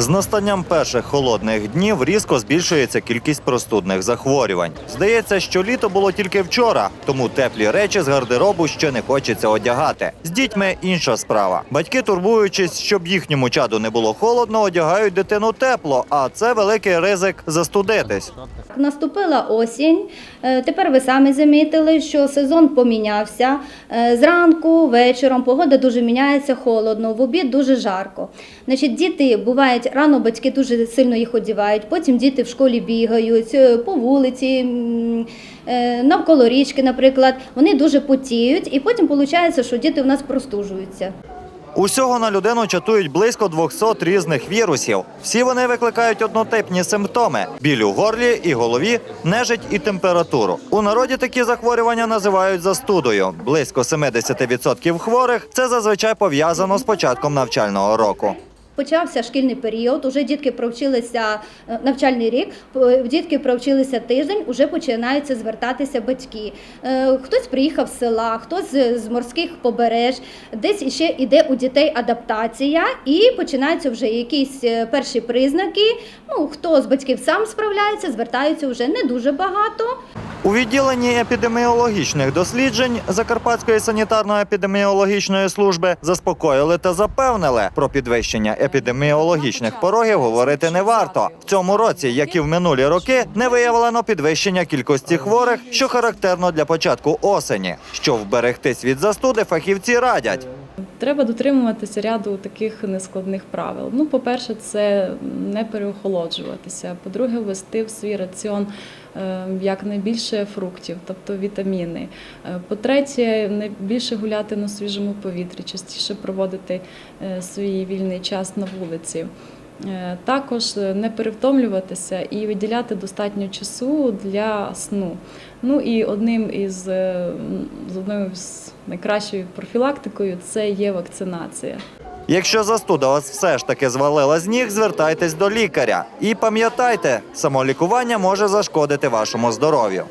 З настанням перших холодних днів різко збільшується кількість простудних захворювань. Здається, що літо було тільки вчора, тому теплі речі з гардеробу ще не хочеться одягати. З дітьми інша справа. Батьки, турбуючись, щоб їхньому чаду не було холодно, одягають дитину тепло, а це великий ризик застудитись. Наступила осінь. Е, Тепер ви самі замітили, що сезон помінявся. Е, Зранку, вечором погода дуже міняється холодно, в обід дуже жарко. Значить, діти бувають рано, батьки дуже сильно їх одягають. Потім діти в школі бігають е, по вулиці, е, навколо річки, наприклад. Вони дуже потіють, і потім виходить, що діти в нас простужуються. Усього на людину чатують близько 200 різних вірусів. Всі вони викликають однотипні симптоми: біль у горлі і голові, нежить і температуру. У народі такі захворювання називають застудою. Близько 70% хворих це зазвичай пов'язано з початком навчального року. Почався шкільний період, уже дітки провчилися е, навчальний рік, дітки провчилися тиждень, уже починаються звертатися батьки. Е, Хтось приїхав з села, хтось з морських побереж, десь іще іде у дітей адаптація, і починаються вже якісь е, перші признаки. Ну хто з батьків сам справляється, звертаються вже не дуже багато. У відділенні епідеміологічних досліджень Закарпатської санітарно-епідеміологічної служби заспокоїли та запевнили про підвищення епідеміологічних порогів говорити не варто. В цьому році, як і в минулі роки, не виявлено підвищення кількості хворих, що характерно для початку осені. Щоб вберегтись від застуди, фахівці радять. Треба дотримуватися ряду таких нескладних правил. Ну, по-перше, це не переохолоджуватися. По-друге, ввести в свій раціон якнайбільше фруктів, тобто вітаміни. Е, По-третє, не більше гуляти на свіжому повітрі, частіше проводити е, свій вільний час на вулиці. Е, Також е, не перевтомлюватися і виділяти достатньо часу для сну. Ну і одним із е, з одною з найкращою профілактикою це є вакцинація. Якщо застуда вас все ж таки звалила з ніг, звертайтесь до лікаря. І пам'ятайте, самолікування може зашкодити вашому здоров'ю.